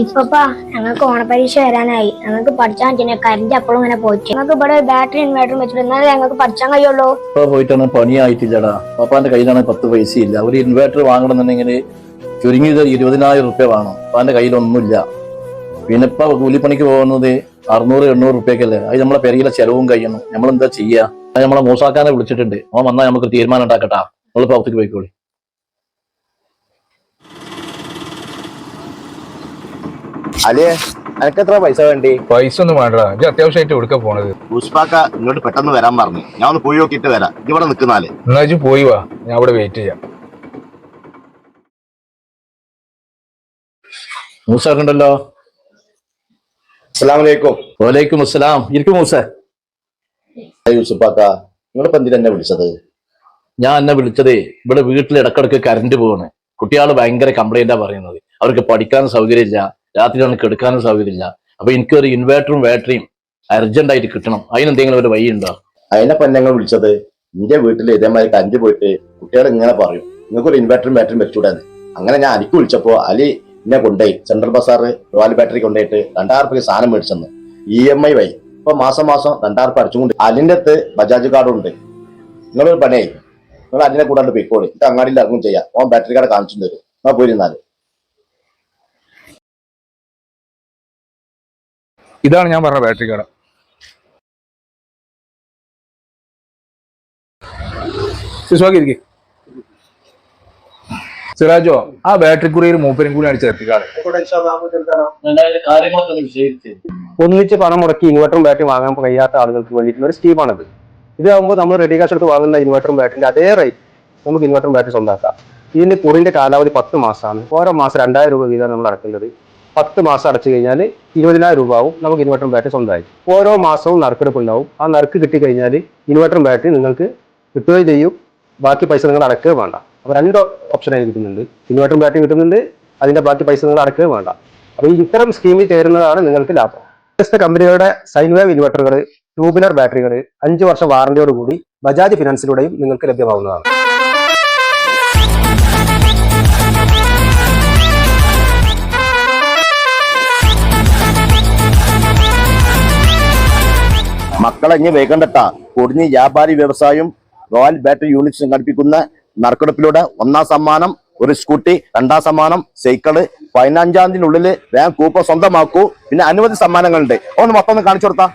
ഇപ്പപ്പാ ഞങ്ങൾക്ക് ഓണപരീക്ഷ വരാനായി. ഞങ്ങൾക്ക് പഠിച്ചാൽ പറ്റില്ല കറണ്ട് അപ്പോഴും ഇങ്ങനെ പോയിട്ട്. ഞങ്ങൾക്ക് ഇവിടെ ബാറ്ററി ഇൻവേർട്ടർ വെച്ചിട്ട് എന്നാലേ ഞങ്ങൾക്ക് പഠിച്ചാൻ കഴിയുള്ളൂ. ഇപ്പൊ പോയിട്ടാണ് പണിയായിട്ടില്ലടാ. പപ്പാന്റെ കയ്യിലാണ് പത്ത് പൈസ ഇല്ല ഒരു ഇൻവേർട്ടർ വാങ്ങണമെന്നുണ്ടെങ്കിൽ ചുരുങ്ങിയത് ഇരുപതിനായിരം റുപ്യ വേണം. പപ്പാന്റെ കയ്യിലൊന്നുമില്ല. പിന്നെ ഇപ്പൊ കൂലിപ്പണിക്ക് പോകുന്നത് അറുന്നൂറ് എണ്ണൂറ് റുപ്യക്കല്ലേ? അത് നമ്മളെ പെരയിലെ ചെലവും കഴിയണം. നമ്മൾ എന്താ ചെയ്യാ നമ്മളെ മൂസാക്കാനെ വിളിച്ചിട്ടുണ്ട്. അവൻ വന്നാൽ നമുക്ക് തീരുമാനം ഉണ്ടാക്കട്ടാ. നമ്മൾ പുറത്തേക്ക് പോയിക്കോളി. അലിയെ എത്ര പൈസ വേണ്ടി? പൈസ ഒന്നും വേണ്ട ഇത് അത്യാവശ്യമായിട്ട് എടുക്ക പോണത്? പുഷ്പാക്ക ഇങ്ങോട്ട് പെട്ടെന്ന് വരാൻ പറഞ്ഞു. ഞാൻ ഒന്ന് പോയി നോക്കിയിട്ട് വരാം. ഇവിടെ നിൽക്കുന്നാൽ. എന്നാ ഇജ്ജ് പോയി വാ. ഞാൻ ഇവിടെ വെയിറ്റ് ചെയ്യാം. മൂസാക്കുണ്ടല്ലോ അസ്സലാമലൈക്കും വലൈക്കും അസ്സലാം. ഇരിക്കും മൂസ. യൂസുഫാക്ക നിങ്ങളിപ്പോ എന്തിനാ എന്നെ വിളിച്ചത്? ഞാൻ എന്നെ വിളിച്ചതേ ഇവിടെ വീട്ടിൽ ഇടക്കിടക്ക് കറണ്ട് പോവാണ്. കുട്ടികൾ ഭയങ്കര കംപ്ലൈന്റാ പറയുന്നത്. അവർക്ക് പഠിക്കാൻ സൗകര്യമില്ല. രാത്രിയാണ് കെടുക്കാനും സാധ്യതയില്ല. അപ്പൊ എനിക്കൊരു ഇൻവേർട്ടറും ബാറ്ററിയും അർജന്റ് ആയിട്ട് കിട്ടണം. അതിനെന്തെങ്കിലും ഒരു വഴി ഉണ്ടോ? അതിനെപ്പോ ഞങ്ങൾ വിളിച്ചത് എന്റെ വീട്ടിൽ ഇതേമാതിരി കറണ്ട് പോയിട്ട് കുട്ടികൾ ഇങ്ങനെ പറയും നിങ്ങൾക്ക് ഒരു ഇൻവെർട്ടറും ബാറ്ററിയും വെച്ചുകൂടാന്ന് അങ്ങനെ ഞാൻ അലിക്ക് വിളിച്ചപ്പോ അലി എന്നെ കൊണ്ടുപോയി സെൻട്രൽ ബസാർ റോയൽ ബാറ്ററി കൊണ്ടുപോയിട്ട് രണ്ടായിരം റുപ്യ സാധനം മേടിച്ചെന്ന്. ഇ എം ഐ വഴി. ഇപ്പൊ മാസം മാസം രണ്ടായിരം റുപ്യ അടിച്ചുകൊണ്ട് അലിന്റെ അടുത്ത് ബജാജ് കാർഡും ഉണ്ട്. നിങ്ങളൊരു പണിയായി. നിങ്ങൾ അലിനെ കൂടാണ്ട് പോയിക്കോളി. ഇത് അങ്ങാടിയിൽ ഇറങ്ങും ചെയ്യാം. ഓൻ ബാറ്ററി കാർഡ് കാണിച്ചു തരും എന്നാ പോയിരുന്നാൽ. ഇതാണ് ഞാൻ പറഞ്ഞ ബാറ്ററി കട സിസ്വാക്കി സിറാജോ ആ ബാറ്ററി കുറിയിൽ മൂപ്പരും കൂടി അടിച്ച് എത്തിക്കാണ് ഒന്നിച്ച് പണം മുടക്കി ഇൻവെർട്ടറും ബാറ്ററി വാങ്ങാൻ കഴിയാത്ത ആളുകൾക്ക് വേണ്ടിയിട്ടുള്ള ഒരു സ്കീമാണിത് ഇതാകുമ്പോൾ നമ്മൾ റെഡി കാശ് എടുത്ത് വാങ്ങുന്ന ഇൻവെർട്ടറും ബാറ്ററിന്റെ അതേ റേറ്റ് നമുക്ക് ഇൻവെർട്ടറും ബാറ്ററി സ്വന്തമാക്കാം ഇതിന്റെ കുറിന്റെ കാലാവധി പത്ത് മാസമാണ് ഓരോ മാസം രണ്ടായിരം രൂപ വീതമാണ് നമ്മൾ അടക്കുന്നത് പത്ത് മാസം അടച്ചു കഴിഞ്ഞാൽ ഇരുപതിനായിരം രൂപ ആവും. നമുക്ക് ഇൻവെർട്ടർ ബാറ്ററി സ്വന്തമായി ഓരോ മാസവും നറുക്കെടുപ്പ് ഉണ്ടാവും ആ നറുക്ക് കിട്ടിക്കഴിഞ്ഞാൽ ഇൻവെർട്ടർ ബാറ്ററി നിങ്ങൾക്ക് കിട്ടുകയും ചെയ്യും. ബാക്കി പൈസ നിങ്ങൾ അടക്കുകയും വേണ്ട. അപ്പോൾ രണ്ട് ഓപ്ഷനായി കിട്ടുന്നുണ്ട്. ഇൻവെർട്ടർ ബാറ്ററി കിട്ടുന്നുണ്ട്. അതിന്റെ ബാക്കി പൈസ നിങ്ങൾ അടക്കുകയും വേണ്ട. അപ്പോൾ ഇത്തരം സ്കീമിൽ ചേരുന്നതാണ് നിങ്ങൾക്ക് ലാഭം. വ്യത്യസ്ത കമ്പനികളുടെ സൈൻവേവ് ഇൻവെർട്ടറുകൾ ട്യൂബുലർ ബാറ്ററികൾ അഞ്ച് വർഷം വാറന്റിയോടുകൂടി ബജാജ് ഫിനാൻസിലൂടെയും നിങ്ങൾക്ക് ലഭ്യമാവുന്നതാണ്. മക്കളെ ഇനി വൈകണ്ടട്ട. കൊടിഞ്ഞി വ്യാപാരി വ്യവസായം റോയൽ ബാറ്ററി യൂണിറ്റ് സംഘടിപ്പിക്കുന്ന നറുക്കെടുപ്പിലൂടെ ഒന്നാം സമ്മാനം ഒരു സ്കൂട്ടി രണ്ടാം സമ്മാനം സൈക്കിൾ പതിനഞ്ചാം തീയതിനുള്ളിൽ വേഗം കൂപ്പ സ്വന്തമാക്കൂ. പിന്നെ അനവധി സമ്മാനങ്ങളുണ്ട്. ഒന്ന് മൊത്തം ഒന്ന് കാണിച്ചു കൊടുത്താ.